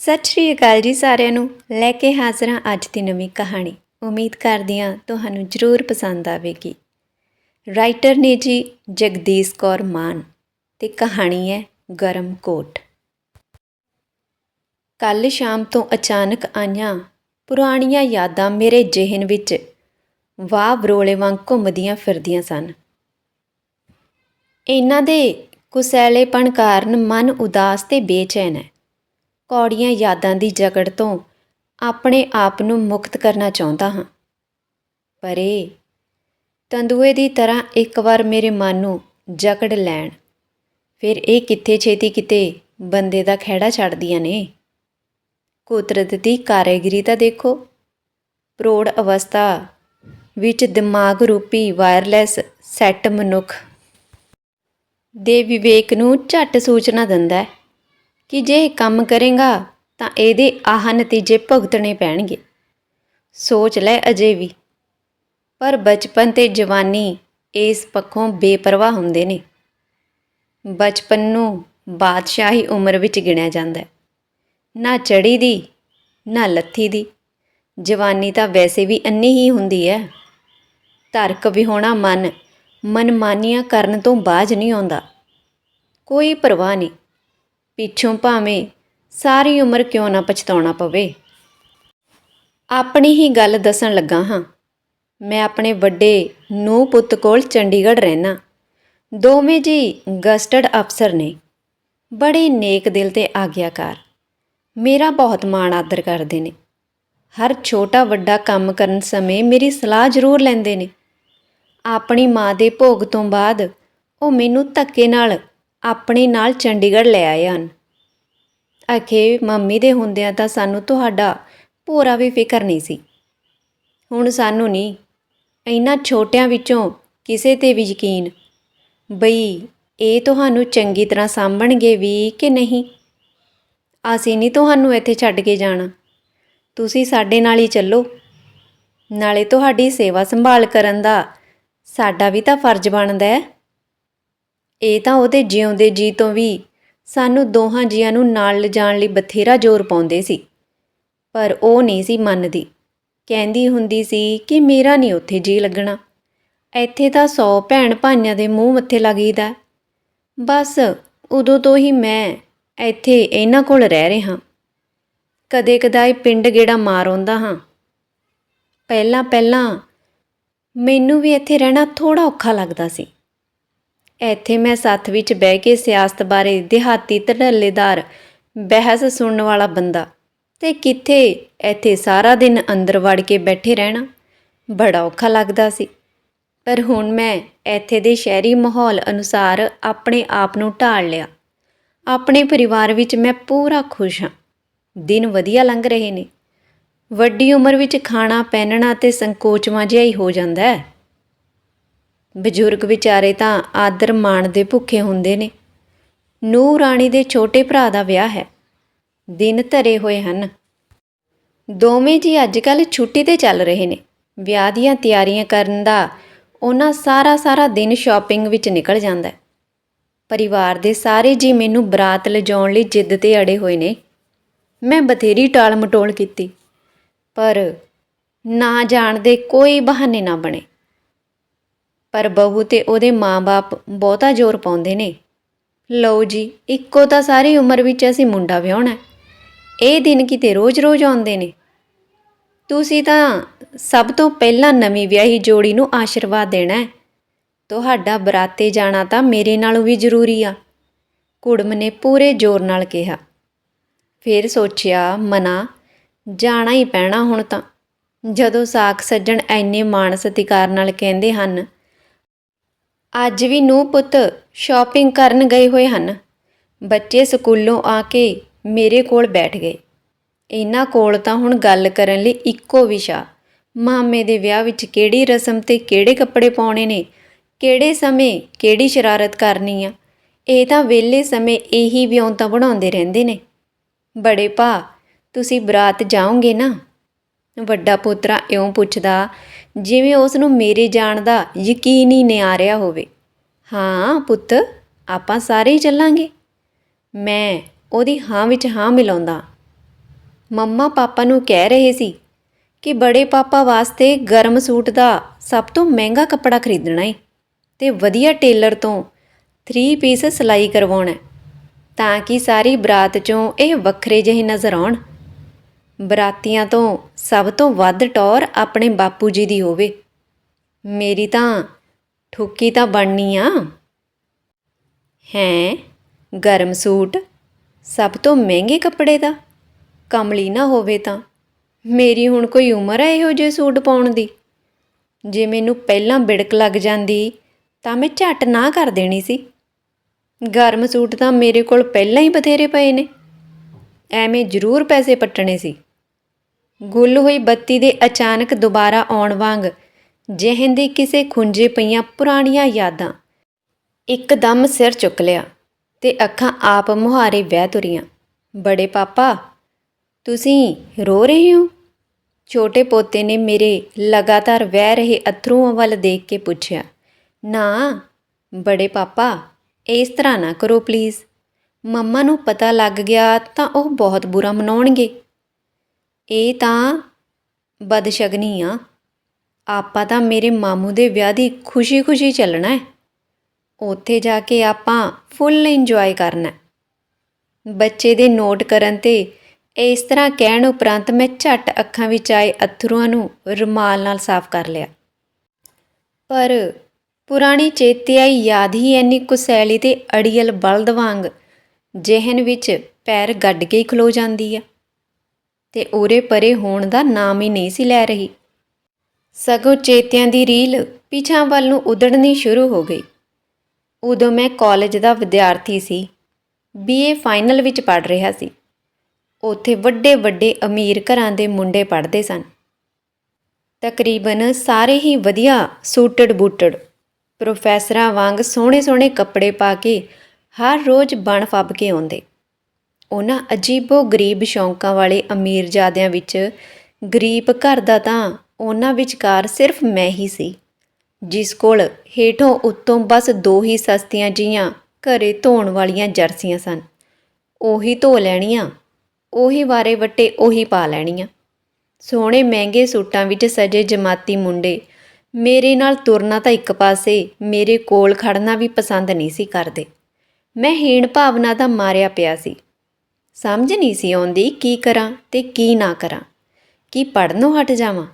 ਸਤਿ ਸ਼੍ਰੀ ਅਕਾਲ ਜੀ ਸਾਰਿਆਂ ਨੂੰ। ਲੈ ਕੇ ਹਾਜ਼ਰ ਹਾਂ ਅੱਜ ਦੀ ਨਵੀਂ ਕਹਾਣੀ। ਉਮੀਦ ਕਰਦੀ ਹਾਂ ਤੁਹਾਨੂੰ ਜ਼ਰੂਰ ਪਸੰਦ ਆਵੇਗੀ। ਰਾਈਟਰ ਨੇ ਜੀ ਜਗਦੀਸ਼ ਕੌਰ ਮਾਨ ਤੇ ਕਹਾਣੀ ਹੈ ਗਰਮ ਕੋਟ। ਕੱਲ ਸ਼ਾਮ ਤੋਂ ਅਚਾਨਕ ਆਈਆਂ ਪੁਰਾਣੀਆਂ ਯਾਦਾਂ ਮੇਰੇ ਜ਼ਿਹਨ ਵਿੱਚ ਵਾਹ ਬਰੋਲੇ ਵਾਂਗ ਘੁੰਮਦੀਆਂ ਫਿਰਦੀਆਂ ਸਨ। ਇਹਨਾਂ ਦੇ ਕੁਸੈਲੇਪਣ ਕਾਰਨ ਮਨ ਉਦਾਸ ਤੇ ਬੇਚੈਨ ਹੈ। ਕੌੜੀਆਂ ਯਾਦਾਂ ਦੀ ਜਕੜ ਤੋਂ ਆਪਣੇ ਆਪ ਨੂੰ ਮੁਕਤ ਕਰਨਾ ਚਾਹੁੰਦਾ ਹਾਂ। ਪਰ ਇਹ ਤੰਦੂਏ ਦੀ ਤਰ੍ਹਾਂ ਇੱਕ ਵਾਰ ਮੇਰੇ ਮਨ ਨੂੰ ਜਕੜ ਲੈਣ, ਫਿਰ ਇਹ ਕਿੱਥੇ ਛੇਤੀ ਕਿਤੇ ਬੰਦੇ ਦਾ ਖਹਿੜਾ ਛੱਡਦੀਆਂ ਨੇ। ਕੁਦਰਤ ਦੀ ਕਾਰਗਰੀ ਤਾਂ ਦੇਖੋ, ਪ੍ਰੋੜ ਅਵਸਥਾ ਵਿੱਚ ਦਿਮਾਗ ਰੂਪੀ ਵਾਇਰਲੈਸ ਸੈੱਟ ਮਨੁੱਖ ਦੇ ਵਿਵੇਕ ਨੂੰ ਝੱਟ ਸੂਚਨਾ ਦਿੰਦਾ ਹੈ। ਕਿ ਜੇ ਇਹ ਕੰਮ ਕਰੇਗਾ, ਤਾਂ ਇਹਦੇ ਆਹ ਨਤੀਜੇ ਭੁਗਤਣੇ ਪੈਣਗੇ। ਸੋਚ ਲੈ ਅਜੇ ਵੀ। ਪਰ ਬਚਪਨ ਤੇ ਜਵਾਨੀ ਇਸ ਪੱਖੋਂ ਬੇਪਰਵਾਹ ਹੁੰਦੇ ਨੇ। ਬਚਪਨ ਨੂੰ ਬਾਦਸ਼ਾਹੀ ਉਮਰ ਵਿੱਚ ਗਿਣਿਆ ਜਾਂਦਾ ਹੈ। ਨਾ ਚੜੀ ਦੀ, ਨਾ ਲੱਥੀ ਦੀ। ਜਵਾਨੀ ਤਾਂ ਵੈਸੇ ਵੀ ਅੰਨੀ ਹੀ ਹੁੰਦੀ ਹੈ। ਧਰਕ ਵਿਹੋਣਾ ਮਨ ਮਨਮਾਨੀਆਂ ਕਰਨ ਤੋਂ ਬਾਜ ਨਹੀਂ ਆਉਂਦਾ। ਕੋਈ ਪਰਵਾਹ ਨਹੀਂ। ਪਿੱਛੋਂ ਭਾਵੇਂ ਸਾਰੀ ਉਮਰ ਕਿਉਂ ਨਾ ਪਛਤਾਉਣਾ ਪਵੇ। ਆਪਣੀ ਹੀ ਗੱਲ ਦੱਸਣ ਲੱਗਾ ਹਾਂ। ਮੈਂ ਆਪਣੇ ਵੱਡੇ ਨੂੰ ਪੁੱਤ ਕੋਲ ਚੰਡੀਗੜ੍ਹ ਰਹਿਣਾ ਦੋਵੇਂ ਜੀ ਗਸਟਡ ਅਫਸਰ ਨੇ। ਬੜੇ ਨੇਕ ਦਿਲ ਤੇ ਆਗਿਆਕਾਰ। ਮੇਰਾ ਬਹੁਤ ਮਾਣ ਆਦਰ ਕਰਦੇ ਨੇ। ਹਰ ਛੋਟਾ ਵੱਡਾ ਕੰਮ ਕਰਨ ਸਮੇਂ ਮੇਰੀ ਸਲਾਹ ਜ਼ਰੂਰ ਲੈਂਦੇ ਨੇ। ਆਪਣੀ ਮਾਂ ਦੇ ਭੋਗ ਤੋਂ ਬਾਅਦ ਉਹ ਮੈਨੂੰ ਧੱਕੇ ਨਾਲ ਆਪਣੇ ਨਾਲ ਚੰਡੀਗੜ੍ਹ ਲੈ ਆਏ ਹਨ। ਅਖੇ ਮੰਮੀ ਦੇ ਹੁੰਦਿਆਂ ਤਾਂ ਸਾਨੂੰ ਤੁਹਾਡਾ ਪੂਰਾ ਵੀ ਫਿਕਰ ਨਹੀਂ ਸੀ। ਹੁਣ ਸਾਨੂੰ ਨਹੀਂ ਇਹਨਾਂ ਛੋਟਿਆਂ ਵਿੱਚੋਂ ਕਿਸੇ ਤੇ ਵੀ ਯਕੀਨ। ਬਈ, ਇਹ ਤੁਹਾਨੂੰ ਚੰਗੀ ਤਰ੍ਹਾਂ ਸਾਂਭਣਗੇ ਵੀ ਕਿ ਨਹੀਂ? ਅਸੀਂ ਨਹੀਂ ਤੁਹਾਨੂੰ ਇੱਥੇ ਛੱਡ ਕੇ ਜਾਣਾ। ਤੁਸੀਂ ਸਾਡੇ ਨਾਲ ਹੀ ਚੱਲੋ। ਨਾਲੇ ਤੁਹਾਡੀ ਸੇਵਾ ਸੰਭਾਲ ਕਰਨ ਦਾ ਸਾਡਾ ਵੀ ਤਾਂ ਫਰਜ਼ ਬਣਦਾ ਹੈ। ਇਹ ਤਾਂ ਉਹਦੇ ਜਿਉਂਦੇ ਜੀ ਤੋਂ ਵੀ ਸਾਨੂੰ ਦੋਹਾਂ ਜੀਆਂ ਨੂੰ ਨਾਲ ਲਿਜਾਣ ਲਈ ਬਥੇਰਾ ਜ਼ੋਰ ਪਾਉਂਦੇ ਸੀ। ਪਰ ਉਹ ਨਹੀਂ ਸੀ ਮੰਨਦੀ। ਕਹਿੰਦੀ ਹੁੰਦੀ ਸੀ ਕਿ ਮੇਰਾ ਨਹੀਂ ਉੱਥੇ ਜੀ ਲੱਗਣਾ। ਇੱਥੇ ਤਾਂ ਸੌ ਭੈਣ ਭਾਈਆਂ ਦੇ ਮੂੰਹ ਮੱਥੇ ਲੱਗੀਦਾ ਬਸ ਉਦੋਂ ਤੋਂ ਹੀ ਮੈਂ ਇੱਥੇ ਇਹਨਾਂ ਕੋਲ ਰਹਿ ਰਿਹਾ। ਕਦੇ ਕਦਾਈ ਪਿੰਡ ਗੇੜਾ ਮਾਰ ਆਉਂਦਾ ਹਾਂ। ਪਹਿਲਾਂ ਪਹਿਲਾਂ ਮੈਨੂੰ ਵੀ ਇੱਥੇ ਰਹਿਣਾ ਥੋੜਾ ਔਖਾ ਲੱਗਦਾ ਸੀ। ਇੱਥੇ ਮੈਂ ਸੱਥ ਵਿੱਚ ਬਹਿ ਕੇ ਸਿਆਸਤ ਬਾਰੇ ਦਿਹਾਤੀ ਧੜੱਲੇਦਾਰ ਬਹਿਸ ਸੁਣਨ ਵਾਲਾ ਬੰਦਾ। ਤੇ ਕਿੱਥੇ ਇੱਥੇ ਸਾਰਾ ਦਿਨ ਅੰਦਰ ਵੜ ਕੇ ਬੈਠੇ ਰਹਿਣਾ? ਬੜਾ ਔਖਾ ਲੱਗਦਾ ਸੀ। ਪਰ ਹੁਣ ਮੈਂ ਇੱਥੇ ਦੇ ਸ਼ਹਿਰੀ ਮਾਹੌਲ ਅਨੁਸਾਰ ਆਪਣੇ ਆਪ ਨੂੰ ਢਾਲ ਲਿਆ। ਆਪਣੇ ਪਰਿਵਾਰ ਵਿੱਚ ਮੈਂ ਪੂਰਾ ਖੁਸ਼ ਹਾਂ। ਦਿਨ ਵਧੀਆ ਲੰਘ ਰਹੇ ਨੇ। ਵੱਡੀ ਉਮਰ ਵਿੱਚ ਖਾਣਾ, ਪਹਿਨਣਾ ਤੇ ਸੰਕੋਚਵਾਂ ਜਿਹਾ ਹੀ ਹੋ ਜਾਂਦਾ ਹੈ। ਬਜ਼ੁਰਗ ਵਿਚਾਰੇ ਤਾਂ ਆਦਰ ਮਾਣ ਦੇ ਭੁੱਖੇ ਹੁੰਦੇ ਨੇ। ਨੂਰ ਰਾਣੀ ਦੇ ਛੋਟੇ ਭਰਾ ਦਾ ਵਿਆਹ ਹੈ। ਦਿਨ ਧਰੇ ਹੋਏ ਹਨ। ਦੋਵੇਂ ਜੀ ਅੱਜ ਕੱਲ ਛੁੱਟੀ ਤੇ ਚੱਲ ਰਹੇ ਨੇ। ਵਿਆਹ ਦੀਆਂ ਤਿਆਰੀਆਂ ਕਰਨ ਦਾ ਉਹਨਾਂ ਸਾਰਾ ਸਾਰਾ ਦਿਨ ਸ਼ਾਪਿੰਗ ਵਿੱਚ ਨਿਕਲ ਜਾਂਦਾ ਹੈ। ਪਰਿਵਾਰ ਦੇ ਸਾਰੇ ਜੀ ਮੈਨੂੰ ਬਰਾਤ ਲਿਜਾਉਣ ਲਈ ਜਿੱਦ ਤੇ ਅੜੇ ਹੋਏ ਨੇ। ਮੈਂ ਬਥੇਰੀ ਟਾਲ ਮਟੋਲ ਕੀਤੀ। ਪਰ ਨਾ ਜਾਣ ਦੇ ਕੋਈ ਬਹਾਨੇ ਨਾ ਬਣੇ। ਪਰ ਬਹੂ ਤੇ ਉਹਦੇ ਮਾਂ-ਬਾਪ ਬਹੁਤਾ ਜ਼ੋਰ ਪਾਉਂਦੇ ਨੇ। ਲਓ ਜੀ, ਇੱਕੋ ਤਾਂ ਸਾਰੀ ਉਮਰ ਵਿੱਚ ਅਸੀਂ ਮੁੰਡਾ ਵਿਆਹਣਾ ਇਹ ਦਿਨ ਕਿਤੇ ਰੋਜ਼-ਰੋਜ਼ ਆਉਂਦੇ ਨੇ। ਤੁਸੀਂ ਤਾਂ ਸਭ ਤੋਂ ਪਹਿਲਾਂ ਨਵੀਂ ਵਿਆਹੀ ਜੋੜੀ ਨੂੰ ਆਸ਼ੀਰਵਾਦ ਦੇਣਾ ਹੈ। ਤੁਹਾਡਾ ਬਰਾਤੇ ਜਾਣਾ ਤਾਂ ਮੇਰੇ ਨਾਲੋਂ ਵੀ ਜ਼ਰੂਰੀ ਆ, ਕੁੜਮ ਨੇ ਪੂਰੇ ਜ਼ੋਰ ਨਾਲ ਕਿਹਾ। ਫਿਰ ਸੋਚਿਆ, ਮਨਾ, ਜਾਣਾ ਹੀ ਪੈਣਾ ਹੁਣ ਤਾਂ। ਜਦੋਂ ਸਾਖ ਸੱਜਣ ਐਨੇ ਮਾਣ ਸਤਿਕਾਰ ਨਾਲ ਕਹਿੰਦੇ ਹਨ ਅੱਜ ਵੀ ਨੂੰ ਪੁੱਤ ਸ਼ਾਪਿੰਗ ਕਰਨ ਗਏ ਹੋਏ ਹਨ। ਬੱਚੇ ਸਕੂਲੋਂ ਆ ਕੇ ਮੇਰੇ ਕੋਲ ਬੈਠ ਗਏ। ਇਹਨਾਂ ਕੋਲ ਤਾਂ ਹੁਣ ਗੱਲ ਕਰਨ ਲਈ ਇੱਕੋ ਵਿਸ਼ਾ। ਮਾਮੇ ਦੇ ਵਿਆਹ ਵਿੱਚ ਕਿਹੜੀ ਰਸਮ ਤੇ ਕਿਹੜੇ ਕੱਪੜੇ ਪਾਉਣੇ ਨੇ? ਕਿਹੜੇ ਸਮੇਂ ਕਿਹੜੀ ਸ਼ਰਾਰਤ ਕਰਨੀ ਆ? ਇਹ ਤਾਂ ਵਿਹਲੇ ਸਮੇਂ ਇਹੀ ਵਿਉਂਤਾਂ ਬਣਾਉਂਦੇ ਰਹਿੰਦੇ ਨੇ। ਬੜੇ ਭਾ, ਤੁਸੀਂ ਬਰਾਤ ਜਾਓਗੇ ਨਾ? ਵੱਡਾ ਪੁੱਤਰਾ ਇਉਂ ਪੁੱਛਦਾ ਜਿਵੇਂ ਉਸ ਨੂੰ ਮੇਰੇ ਜਾਣ ਦਾ ਯਕੀਨ ਹੀ ਨਹੀਂ ਆ ਰਿਹਾ ਹੋਵੇ। ਹਾਂ ਪੁੱਤ, ਆਪਾਂ ਸਾਰੇ ਹੀ ਚੱਲਾਂਗੇ। ਮੈਂ ਉਹਦੀ ਹਾਂ ਵਿੱਚ ਹਾਂ ਮਿਲਾਉਂਦਾ। ਮੰਮਾ ਪਾਪਾ ਨੂੰ ਕਹਿ ਰਹੇ ਸੀ ਕਿ ਬੜੇ ਪਾਪਾ ਵਾਸਤੇ ਗਰਮ ਸੂਟ ਦਾ ਸਭ ਤੋਂ ਮਹਿੰਗਾ ਕੱਪੜਾ ਖਰੀਦਣਾ ਹੈ ਤੇ ਵਧੀਆ ਟੇਲਰ ਤੋਂ 3 ਪੀਸ ਸਿਲਾਈ ਕਰਵਾਉਣਾ ਤਾਂ ਕਿ ਸਾਰੀ ਬਰਾਤ ਚੋਂ ਇਹ ਵੱਖਰੇ ਜਿਹੇ ਨਜ਼ਰ ਆਉਣ। ਬਰਾਤੀਆਂ ਤੋਂ ਸਭ ਤੋਂ ਵੱਧ ਟੌਰ ਆਪਣੇ ਬਾਪੂ ਜੀ ਦੀ ਹੋਵੇ। ਮੇਰੀ ਤਾਂ ਠੁੱਕੀ ਤਾਂ ਬਣਨੀ ਆ। ਹੈਂ, ਗਰਮ ਸੂਟ, ਸਭ ਤੋਂ ਮਹਿੰਗੇ ਕੱਪੜੇ ਦਾ? ਕਮਲੀ ਨਾ ਹੋਵੇ ਤਾਂ। ਮੇਰੀ ਹੁਣ ਕੋਈ ਉਮਰ ਹੈ ਇਹੋ ਜਿਹੇ ਸੂਟ ਪਾਉਣ ਦੀ? ਜੇ ਮੈਨੂੰ ਪਹਿਲਾਂ ਬਿੜਕ ਲੱਗ ਜਾਂਦੀ, ਤਾਂ ਮੈਂ ਝੱਟ ਨਾ ਕਰ ਦੇਣੀ ਸੀ। ਗਰਮ ਸੂਟ ਤਾਂ ਮੇਰੇ ਕੋਲ ਪਹਿਲਾਂ ਹੀ ਬਥੇਰੇ ਪਏ ਨੇ। ਐਵੇਂ ਜ਼ਰੂਰ ਪੈਸੇ ਪੱਟਣੇ ਸੀ। ਗੁੱਲ ਹੋਈ ਬੱਤੀ ਦੇ ਅਚਾਨਕ ਦੁਬਾਰਾ ਆਉਣ ਵਾਂਗ ਜਿਹਨ ਦੀ ਕਿਸੇ ਖੁੰਝੇ ਪਈਆਂ ਪੁਰਾਣੀਆਂ ਯਾਦਾਂ ਇੱਕਦਮ ਸਿਰ ਚੁੱਕ ਲਿਆ ਤੇ ਅੱਖਾਂ ਆਪ ਮੁਹਾਰੇ ਵਹਿ ਤੁਰੀਆਂ। ਬੜੇ ਪਾਪਾ, ਤੁਸੀਂ ਰੋ ਰਹੇ ਹੋ? ਛੋਟੇ ਪੋਤੇ ਨੇ ਮੇਰੇ ਲਗਾਤਾਰ ਵਹਿ ਰਹੇ ਅਥਰੂਆਂ ਵੱਲ ਦੇਖ ਕੇ ਪੁੱਛਿਆ। ਨਾ, ਬੜੇ ਪਾਪਾ, ਇਸ ਤਰ੍ਹਾਂ ਨਾ ਕਰੋ, ਪਲੀਜ਼। ਮੰਮਾ ਨੂੰ ਪਤਾ ਲੱਗ ਗਿਆ ਤਾਂ ਉਹ ਬਹੁਤ ਬੁਰਾ ਮਨਾਉਣਗੇ। ਇਹ ਤਾਂ ਬਦਸ਼ਗਨੀ ਆ। ਆਪਾਂ ਤਾਂ ਮੇਰੇ ਮਾਮੂ ਦੇ ਵਿਆਹ ਦੀ ਖੁਸ਼ੀ-ਖੁਸ਼ੀ ਚੱਲਣਾ ਹੈ। ਉੱਥੇ ਜਾ ਕੇ ਆਪਾਂ ਫੁੱਲ ਇੰਜੋਏ ਕਰਨਾ ਬੱਚੇ ਦੇ ਨੋਟ ਕਰਨ ਤੇ ਇਸ ਤਰ੍ਹਾਂ ਕਹਿਣ ਉਪਰੰਤ ਮੈਂ ਝੱਟ ਅੱਖਾਂ ਵਿੱਚ ਆਏ ਅਥਰੂਆਂ ਨੂੰ ਰੁਮਾਲ ਨਾਲ ਸਾਫ਼ ਕਰ ਲਿਆ। ਪਰ ਪੁਰਾਣੀ ਚੇਤੇ ਆਈ ਯਾਦ ਹੀ ਐਨੀ ਕੁਸੈਲੀ ਤੇ ਅੜੀਅਲ ਬਲਦ ਵਾਂਗ ਜਿਹਨ ਵਿੱਚ ਪੈਰ ਗੱਡ ਕੇ ਹੀ ਖਲੋ ਜਾਂਦੀ ਆ। ਤੇ ਉਰੇ ਪਰੇ ਹੋਣ ਦਾ ਨਾਮ ਹੀ ਨਹੀਂ ਸੀ ਲੈ ਰਹੀ। ਸਗੋਂ ਚੇਤਿਆਂ ਦੀ ਰੀਲ ਪਿਛਾਂ ਵੱਲ ਨੂੰ ਉਧੜਨੀ ਸ਼ੁਰੂ ਹੋ ਗਈ। ਉਦੋਂ ਮੈਂ ਕਾਲਜ ਦਾ ਵਿਦਿਆਰਥੀ ਸੀ। ਬੀਏ ਫਾਈਨਲ ਵਿੱਚ ਪੜ ਰਿਹਾ ਸੀ। ਉੱਥੇ ਵੱਡੇ ਵੱਡੇ ਅਮੀਰ ਘਰਾਂ ਦੇ ਮੁੰਡੇ ਪੜ੍ਹਦੇ ਸਨ। ਤਕਰੀਬਨ ਸਾਰੇ ਹੀ ਵਧੀਆ ਸੂਟਡ ਬੂਟਡ ਪ੍ਰੋਫੈਸਰਾਂ ਵਾਂਗ ਸੋਹਣੇ ਸੋਹਣੇ ਕੱਪੜੇ ਪਾ ਕੇ ਹਰ ਰੋਜ਼ ਬਣ ਫੱਬ ਕੇ ਆਉਂਦੇ। ਉਹਨਾਂ ਅਜੀਬੋ ਗਰੀਬ ਸ਼ੌਂਕਾਂ ਵਾਲੇ ਅਮੀਰਜ਼ਾਦਿਆਂ ਵਿੱਚ, ਗਰੀਬ ਘਰ ਦਾ ਤਾਂ ਉਹਨਾਂ ਵਿਚਕਾਰ ਸਿਰਫ ਮੈਂ ਹੀ ਸੀ, ਜਿਸ ਕੋਲ ਹੇਠੋਂ ਉੱਤੋਂ ਬਸ ਦੋ ਹੀ ਸਸਤੀਆਂ ਜੀਆਂ ਘਰੇ ਧੋਣ ਵਾਲੀਆਂ ਜਰਸੀਆਂ ਸਨ। ਉਹੀ ਧੋ ਲੈਣੀਆਂ, ਉਹੀ ਵਾਰੇ ਵੱਟੇ ਉਹੀ ਪਾ ਲੈਣੀਆਂ। ਸੋਹਣੇ ਮਹਿੰਗੇ ਸੂਟਾਂ ਵਿੱਚ ਸਜੇ ਜਮਾਤੀ ਮੁੰਡੇ, ਮੇਰੇ ਨਾਲ ਤੁਰਨਾ ਤਾਂ ਇੱਕ ਪਾਸੇ, ਮੇਰੇ ਕੋਲ ਖੜਨਾ ਵੀ ਪਸੰਦ ਨਹੀਂ ਸੀ ਕਰਦੇ। ਮੈਂ ਹੀਣ ਭਾਵਨਾ ਦਾ ਮਾਰਿਆ ਪਿਆ ਸੀ। ਸਮਝ ਨਹੀਂ ਸੀ ਆਉਂਦੀ ਕੀ ਕਰਾਂ ਤੇ ਕੀ ਨਾ ਕਰਾਂ। ਕੀ ਪੜਨੋਂ ਹਟ ਜਾਵਾਂ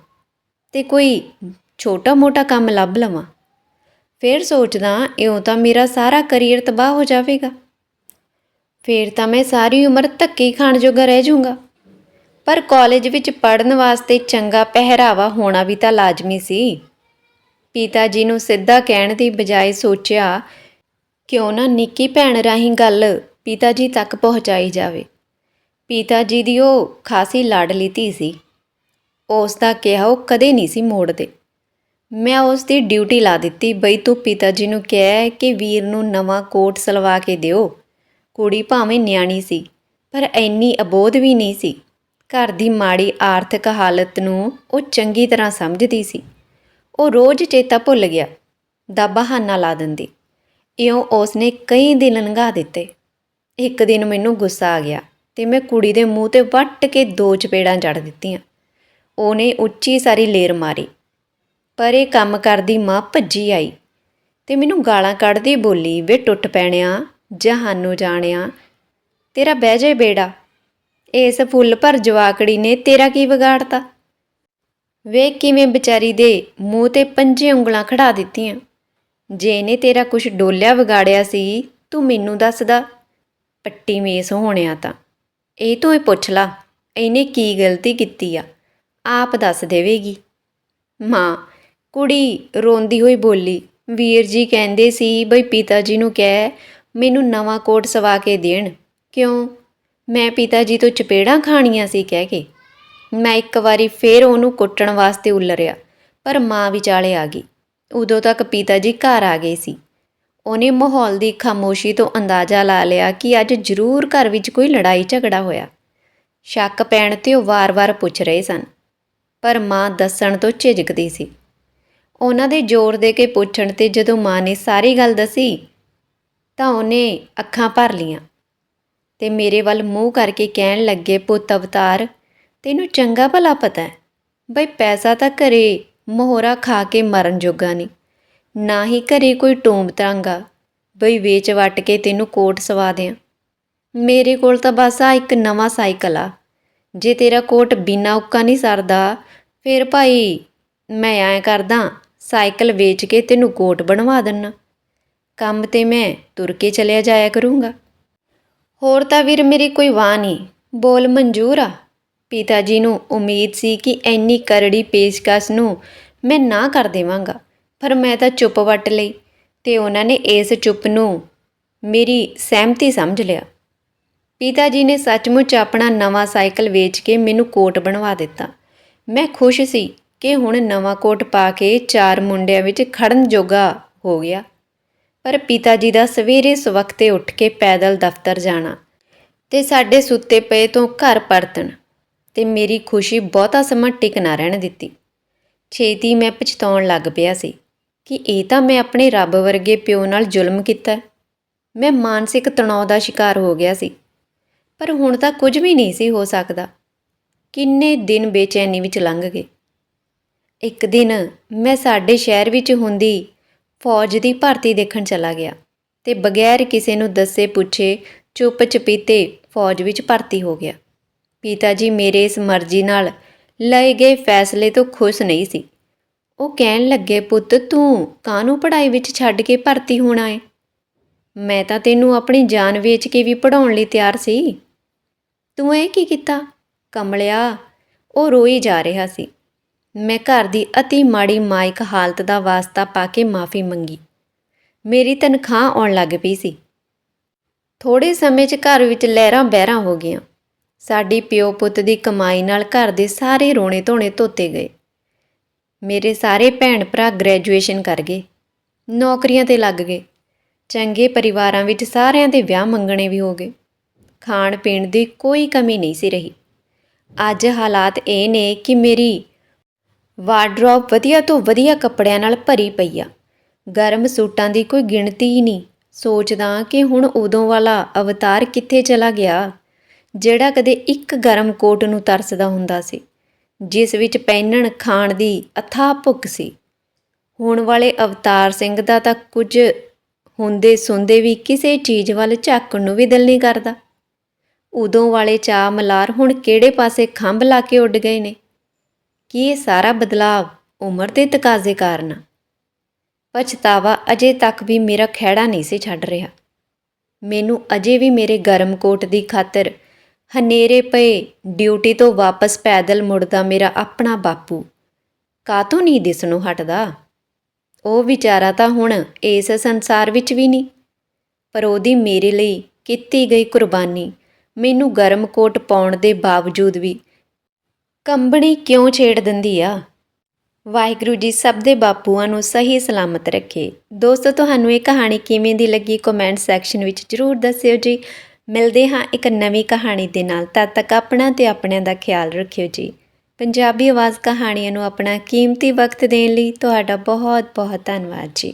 ਤੇ ਕੋਈ ਛੋਟਾ ਮੋਟਾ ਕੰਮ ਲੱਭ ਲਵਾਂ। ਫਿਰ ਸੋਚਦਾ, ਇਉਂ ਤਾਂ ਮੇਰਾ ਸਾਰਾ ਕਰੀਅਰ ਤਬਾਹ ਹੋ ਜਾਵੇਗਾ। ਫਿਰ ਤਾਂ ਮੈਂ ਸਾਰੀ ਉਮਰ ਧੱਕੇ ਖਾਣ ਜੋਗਾ ਰਹਿ ਜਾਊਂਗਾ। ਪਰ ਕਾਲਜ ਵਿੱਚ ਪੜਨ ਵਾਸਤੇ ਚੰਗਾ ਪਹਿਰਾਵਾ ਹੋਣਾ ਵੀ ਤਾਂ ਲਾਜ਼ਮੀ ਸੀ। ਪਿਤਾ ਜੀ ਨੂੰ ਸਿੱਧਾ ਕਹਿਣ ਦੀ ਬਜਾਏ ਸੋਚਿਆ, ਕਿਉਂ ਨਾ ਨਿੱਕੀ ਭੈਣ ਰਾਹੀਂ ਗੱਲ ਪਿਤਾ ਜੀ ਤੱਕ ਪਹੁੰਚਾਈ ਜਾਵੇ। ਪਿਤਾ ਜੀ ਦੀ ਉਹ ਖਾਸੀ ਲਾਡਲੀ ਧੀ ਸੀ। ਉਸ ਦਾ ਕਿਹਾ ਉਹ ਕਦੇ ਨਹੀਂ ਸੀ ਮੋੜਦੇ। ਮੈਂ ਉਸ ਦੀ ਡਿਊਟੀ ਲਾ ਦਿੱਤੀ। ਬਈ ਤੂੰ ਪਿਤਾ ਜੀ ਨੂੰ ਕਹਿ ਕਿ ਵੀਰ ਨੂੰ ਨਵਾਂ ਕੋਟ ਸਲਵਾ ਕੇ ਦਿਓ। ਕੁੜੀ ਭਾਵੇਂ ਨਿਆਣੀ ਸੀ, ਪਰ ਐਨੀ ਅਬੋਧ ਵੀ ਨਹੀਂ ਸੀ। ਘਰ ਦੀ ਮਾੜੀ ਆਰਥਿਕ ਹਾਲਤ ਨੂੰ ਉਹ ਚੰਗੀ ਤਰ੍ਹਾਂ ਸਮਝਦੀ ਸੀ। ਉਹ ਰੋਜ਼ ਚੇਤਾ ਭੁੱਲ ਗਿਆ, ਦਾ ਬਹਾਨਾ ਲਾ ਦਿੰਦੀ। ਇਉਂ ਉਸਨੇ ਕਈ ਦਿਨ ਲੰਘਾ ਦਿੱਤੇ। ਇੱਕ ਦਿਨ ਮੈਨੂੰ ਗੁੱਸਾ ਆ ਗਿਆ। ਤੇ ਮੈਂ ਕੁੜੀ ਦੇ ਮੂੰਹ ਤੇ ਵੱਟ ਕੇ ਦੋ ਚਪੇੜਾਂ ਜੜ ਦਿੱਤੀਆਂ। ਉਹਨੇ ਉੱਚੀ ਸਾਰੀ ਲੇਰ ਮਾਰੀ। ਪਰ ਇਹ ਕੰਮ ਕਰਦੀ ਮਾਂ ਭੱਜੀ ਆਈ ਤੇ ਮੈਨੂੰ ਗਾਲਾਂ ਕੱਢਦੀ ਬੋਲੀ, ਵੇ ਟੁੱਟ ਪੈਣਿਆ, ਜਹਾਨੂ ਜਾਣਿਆ, ਤੇਰਾ ਬਹਿ ਜਾਏ ਬੇੜਾ। ਇਸ ਫੁੱਲ ਭਰ ਜਵਾਕੜੀ ਨੇ ਤੇਰਾ ਕੀ ਵਿਗਾੜਤਾ? ਵੇਖ ਕਿਵੇਂ ਵਿਚਾਰੀ ਦੇ ਮੂੰਹ ਤੇ ਪੰਜੇ ਉਂਗਲਾਂ ਖੜਾ ਦਿੱਤੀਆਂ। ਜੇ ਇਹਨੇ ਤੇਰਾ ਕੁਛ ਡੋਲਿਆ ਵਿਗਾੜਿਆ ਸੀ, ਤੂੰ ਮੈਨੂੰ ਦੱਸਦਾ ਪੱਟੀ ਮੇਸ ਹੋਣਿਆ ਤਾਂ। ਇਹ ਤੋਂ ਹੀ ਪੁੱਛ ਲਾ, ਇਹਨੇ ਕੀ ਗਲਤੀ ਕੀਤੀ ਆ? ਆਪ ਦੱਸ ਦੇਵੇਗੀ। ਮਾਂ, ਕੁੜੀ ਰੋਂਦੀ ਹੋਈ ਬੋਲੀ, ਵੀਰ ਜੀ ਕਹਿੰਦੇ ਸੀ, ਬਈ ਪਿਤਾ ਜੀ ਨੂੰ ਕਹਿ, ਮੈਨੂੰ ਨਵਾਂ ਕੋਟ ਸਵਾ ਕੇ ਦੇਣ। ਕਿਉਂ? ਮੈਂ ਪਿਤਾ ਜੀ ਤੋਂ ਚਪੇੜਾਂ ਖਾਣੀਆਂ ਸੀ ਕਹਿ ਕੇ। ਮੈਂ ਇੱਕ ਵਾਰੀ ਫੇਰ ਉਹਨੂੰ ਕੁੱਟਣ ਵਾਸਤੇ ਉਲਰਿਆ, ਪਰ ਮਾਂ ਵਿਚਾਲੇ ਆ ਗਈ। ਉਦੋਂ ਤੱਕ ਪਿਤਾ ਜੀ ਘਰ ਆ ਗਏ ਸੀ। ਉਹਨੇ ਮਾਹੌਲ ਦੀ ਖਾਮੋਸ਼ੀ ਤੋਂ ਅੰਦਾਜ਼ਾ ਲਾ ਲਿਆ ਕਿ ਅੱਜ ਜ਼ਰੂਰ ਘਰ ਵਿੱਚ ਕੋਈ ਲੜਾਈ ਝਗੜਾ ਹੋਇਆ। ਸ਼ੱਕ ਪੈਣ ਤੇ ਉਹ ਵਾਰ-ਵਾਰ ਪੁੱਛ ਰਹੇ ਸਨ, ਪਰ ਮਾਂ ਦੱਸਣ ਤੋਂ ਝਿਜਕਦੀ ਸੀ। ਉਹਨਾਂ ਦੇ ਜ਼ੋਰ ਦੇ ਕੇ ਪੁੱਛਣ ਤੇ ਜਦੋਂ ਮਾਂ ਨੇ ਸਾਰੀ ਗੱਲ ਦੱਸੀ, ਤਾਂ ਉਹਨੇ ਅੱਖਾਂ ਭਰ ਲੀਆਂ ਤੇ ਮੇਰੇ ਵੱਲ ਮੂੰਹ ਕਰਕੇ ਕਹਿਣ ਲੱਗੇ, ਪੁੱਤ ਅਵਤਾਰ, ਤੈਨੂੰ ਚੰਗਾ ਭਲਾ ਪਤਾ ਹੈ, ਬਈ ਪੈਸਾ ਤਾਂ ਘਰੇ ਮੋਹਰਾ ਖਾ ਕੇ ਮਰਨ ਜੋਗਾ ਨਹੀਂ। ਨਾ ਹੀ ਘਰੇ ਕੋਈ ਟੋਂਬ ਤਾਂਗਾ। ਬਈ ਵੇਚ ਵਟ ਕੇ ਤੈਨੂੰ ਕੋਟ ਸਵਾ ਦਿਆਂ। ਮੇਰੇ ਕੋਲ ਤਾਂ ਬਸ ਆ ਇੱਕ ਨਵਾਂ ਸਾਈਕਲ ਆ। ਜੇ ਤੇਰਾ ਕੋਟ ਬਿਨਾ ਉੱਕਾ ਨਹੀਂ ਸਰਦਾ, ਫਿਰ ਭਾਈ ਮੈਂ ਐਂ ਕਰਦਾ, ਸਾਈਕਲ ਵੇਚ ਕੇ ਤੈਨੂੰ ਕੋਟ ਬਣਵਾ ਦਿੰਨਾ। ਕੰਮ ਤੇ ਮੈਂ ਤੁਰ ਕੇ ਚਲਿਆ ਜਾਇਆ ਕਰੂੰਗਾ। ਹੋਰ ਤਾਂ ਵੀਰ ਮੇਰੀ ਕੋਈ ਵਾਹ ਨਹੀਂ, ਬੋਲ ਮਨਜ਼ੂਰ ਆ। ਪਿਤਾ ਜੀ ਨੂੰ ਉਮੀਦ ਸੀ ਕਿ ਐਨੀ ਕਰੜੀ ਪੇਸ਼ਕਸ਼ ਨੂੰ ਮੈਂ ਨਾ ਕਰ ਦੇਵਾਂਗਾ। ਪਰ ਮੈਂ ਤਾਂ ਚੁੱਪ ਵੱਟ ਲਈ ਤੇ ਉਹਨਾਂ ਨੇ ਇਸ ਚੁੱਪ ਨੂੰ ਮੇਰੀ ਸਹਿਮਤੀ ਸਮਝ ਲਿਆ। ਪਿਤਾ ਜੀ ਨੇ ਸੱਚਮੁੱਚ ਆਪਣਾ ਨਵਾਂ ਸਾਈਕਲ ਵੇਚ ਕੇ ਮੈਨੂੰ ਕੋਟ ਬਣਵਾ ਦਿੱਤਾ। ਮੈਂ ਖੁਸ਼ ਸੀ ਕਿ ਹੁਣ ਨਵਾਂ ਕੋਟ ਪਾ ਕੇ ਚਾਰ ਮੁੰਡਿਆਂ ਵਿੱਚ ਖੜਨ ਜੋਗਾ ਹੋ ਗਿਆ। ਪਰ ਪਿਤਾ ਜੀ ਦਾ ਸਵੇਰੇ ਸਵਖਤੇ ਉੱਠ ਕੇ ਪੈਦਲ ਦਫ਼ਤਰ ਜਾਣਾ ਤੇ ਸਾਡੇ ਸੁੱਤੇ ਪਏ ਤੋਂ ਘਰ ਪਰਤਣ ਤੇ ਮੇਰੀ ਖੁਸ਼ੀ ਬਹੁਤਾ ਸਮਾਂ ਟਿਕ ਨਾ ਰਹਿਣ ਦਿੱਤੀ। ਛੇਤੀ ਮੈਂ ਪਛਤਾਉਣ ਲੱਗ ਪਿਆ ਸੀ ਕਿ ਇਹ ਤਾਂ ਮੈਂ ਆਪਣੇ ਰੱਬ ਵਰਗੇ ਪਿਓ ਨਾਲ ਜ਼ੁਲਮ ਕੀਤਾ। ਮੈਂ ਮਾਨਸਿਕ ਤਣਾਅ ਦਾ ਸ਼ਿਕਾਰ ਹੋ ਗਿਆ ਸੀ, ਪਰ ਹੁਣ ਤਾਂ ਕੁਝ ਵੀ ਨਹੀਂ ਸੀ ਹੋ ਸਕਦਾ। ਕਿੰਨੇ ਦਿਨ ਬੇਚੈਨੀ ਵਿੱਚ ਲੰਘ ਗਏ। ਇੱਕ ਦਿਨ ਮੈਂ ਸਾਡੇ ਸ਼ਹਿਰ ਵਿੱਚ ਹੁੰਦੀ ਫੌਜ ਦੀ ਭਰਤੀ ਦੇਖਣ ਚਲਾ ਗਿਆ ਤੇ ਬਗੈਰ ਕਿਸੇ ਨੂੰ ਦੱਸੇ ਪੁੱਛੇ ਚੁੱਪ ਚਪੀਤੇ ਫੌਜ ਵਿੱਚ ਭਰਤੀ ਹੋ ਗਿਆ। ਪਿਤਾ ਜੀ ਮੇਰੇ ਇਸ ਮਰਜ਼ੀ ਨਾਲ ਲਏ ਗਏ ਫੈਸਲੇ ਤੋਂ ਖੁਸ਼ ਨਹੀਂ ਸੀ। ਉਹ ਕਹਿਣ ਲੱਗੇ, ਪੁੱਤ, ਤੂੰ ਕਾਹਨੂੰ ਪੜ੍ਹਾਈ ਵਿੱਚ ਛੱਡ ਕੇ ਭਰਤੀ ਹੋਣਾ ਏ? ਮੈਂ ਤਾਂ ਤੈਨੂੰ ਆਪਣੀ ਜਾਨ ਵੇਚ ਕੇ ਵੀ ਪੜਾਉਣ ਲਈ ਤਿਆਰ ਸੀ। ਤੂੰ ਇਹ ਕੀ ਕੀਤਾ? ਕਮਲਿਆ, ਉਹ ਰੋਈ ਜਾ ਰਿਹਾ ਸੀ। ਮੈਂ ਘਰ ਦੀ ਅਤੀ ਮਾੜੀ ਮਾਇਕ ਹਾਲਤ ਦਾ ਵਾਸਤਾ ਪਾ ਕੇ ਮਾਫੀ ਮੰਗੀ। ਮੇਰੀ ਤਨਖਾਹ ਆਉਣ ਲੱਗ ਪਈ ਸੀ। ਥੋੜੇ ਸਮੇਂ 'ਚ ਘਰ ਵਿੱਚ ਲਹਿਰਾਂ ਬਹਿਰਾਂ ਹੋ ਗਈਆਂ। ਸਾਡੀ ਪਿਓ ਪੁੱਤ ਦੀ ਕਮਾਈ ਨਾਲ ਘਰ ਦੇ ਸਾਰੇ ਰੋਣੇ ਧੋਣੇ ਧੋਤੇ ਗਏ। ਮੇਰੇ ਸਾਰੇ ਭੈਣ ਭਰਾ ਗ੍ਰੈਜੂਏਸ਼ਨ ਕਰ ਗਏ, ਨੌਕਰੀਆਂ ਤੇ ਲੱਗ ਗਏ। ਚੰਗੇ ਪਰਿਵਾਰਾਂ ਵਿੱਚ ਸਾਰਿਆਂ ਦੇ ਵਿਆਹ ਮੰਗਣੇ ਵੀ ਹੋ ਗਏ। ਖਾਣ ਪੀਣ ਦੀ ਕੋਈ ਕਮੀ ਨਹੀਂ ਸੀ ਰਹੀ। ਅੱਜ ਹਾਲਾਤ ਇਹ ਨੇ ਕਿ ਮੇਰੀ ਵਾਰਡਰੋਬ ਵਧੀਆ ਤੋਂ ਵਧੀਆ ਕੱਪੜਿਆਂ ਨਾਲ ਭਰੀ ਪਈ ਆ। ਗਰਮ ਸੂਟਾਂ ਦੀ ਕੋਈ ਗਿਣਤੀ ਹੀ ਨਹੀਂ। ਸੋਚਦਾ ਕਿ ਹੁਣ ਉਦੋਂ ਵਾਲਾ ਅਵਤਾਰ ਕਿੱਥੇ ਚਲਾ ਗਿਆ, ਜਿਹੜਾ ਕਦੇ ਇੱਕ ਗਰਮ ਕੋਟ ਨੂੰ ਤਰਸਦਾ ਹੁੰਦਾ ਸੀ। ਜਿਸ ਵਿੱਚ ਪਹਿਨਣ, ਖਾਣ ਦੀ ਅਥਾਹ ਭੁੱਖ ਸੀ। ਹੁਣ ਵਾਲੇ ਅਵਤਾਰ ਸਿੰਘ ਦਾ ਤਾਂ ਕੁਝ ਹੁੰਦੇ ਸੁਣਦੇ ਵੀ ਕਿਸੇ ਚੀਜ਼ ਵੱਲ ਝਾਕਣ ਨੂੰ ਵੀ ਦਿਲ ਨਹੀਂ ਕਰਦਾ। ਉਦੋਂ ਵਾਲੇ ਚਾਅ ਮਲਾਰ ਹੁਣ ਕਿਹੜੇ ਪਾਸੇ ਖੰਭ ਲਾ ਕੇ ਉੱਡ ਗਏ ਨੇ? ਕੀ ਇਹ ਸਾਰਾ ਬਦਲਾਵ ਉਮਰ ਦੇ ਤਕਾਜ਼ੇ ਕਾਰਨ? ਆ ਪਛਤਾਵਾ ਅਜੇ ਤੱਕ ਵੀ ਮੇਰਾ ਖਹਿੜਾ ਨਹੀਂ ਸੀ ਛੱਡ ਰਿਹਾ। ਮੈਨੂੰ ਅਜੇ ਵੀ ਮੇਰੇ ਗਰਮ ਕੋਟ ਦੀ ਖਾਤਰ ਹਨੇਰੇ ਪਏ, ਡਿਊਟੀ ਤੋਂ ਵਾਪਸ ਪੈਦਲ ਮੁੜਦਾ ਮੇਰਾ ਆਪਣਾ ਬਾਪੂ। ਕਾਤੋਂ ਨਹੀਂ ਦਿਸ ਨੂੰ ਹਟਦਾ? ਉਹ ਵਿਚਾਰਾ ਤਾਂ ਹੁਣ ਇਸ ਸੰਸਾਰ ਵਿੱਚ ਵੀ ਨਹੀਂ। ਪਰ ਉਹਦੀ ਮੇਰੇ ਲਈ ਕੀਤੀ ਗਈ ਕੁਰਬਾਨੀ ਮੈਨੂੰ ਗਰਮ ਕੋਟ ਪਾਉਣ ਦੇ ਬਾਵਜੂਦ ਵੀ ਕੰਬਣੀ ਕਿਉਂ ਛੇੜ ਦਿੰਦੀ ਆ? ਵਾਹਿਗੁਰੂ ਜੀ ਸਭ ਦੇ ਬਾਪੂਆਂ ਨੂੰ ਸਹੀ ਸਲਾਮਤ ਰੱਖੇ। ਦੋਸਤੋ, ਤੁਹਾਨੂੰ ਇਹ ਕਹਾਣੀ ਕਿਵੇਂ ਦੀ ਲੱਗੀ? ਕਮੈਂਟ ਸੈਕਸ਼ਨ ਵਿੱਚ ਜਰੂਰ ਦੱਸਿਓ ਜੀ। ਮਿਲਦੇ ਹਾਂ ਇੱਕ ਨਵੀਂ ਕਹਾਣੀ ਦੇ ਨਾਲ। ਤਦ ਤੱਕ ਆਪਣਾ ਤੇ ਆਪਣਿਆਂ ਦਾ ਖਿਆਲ ਰੱਖਿਓ ਜੀ। ਪੰਜਾਬੀ ਆਵਾਜ਼ ਕਹਾਣੀਆਂ ਨੂੰ ਆਪਣਾ ਕੀਮਤੀ ਵਕਤ ਦੇਣ ਲਈ ਤੁਹਾਡਾ ਬਹੁਤ ਬਹੁਤ ਧੰਨਵਾਦ ਜੀ।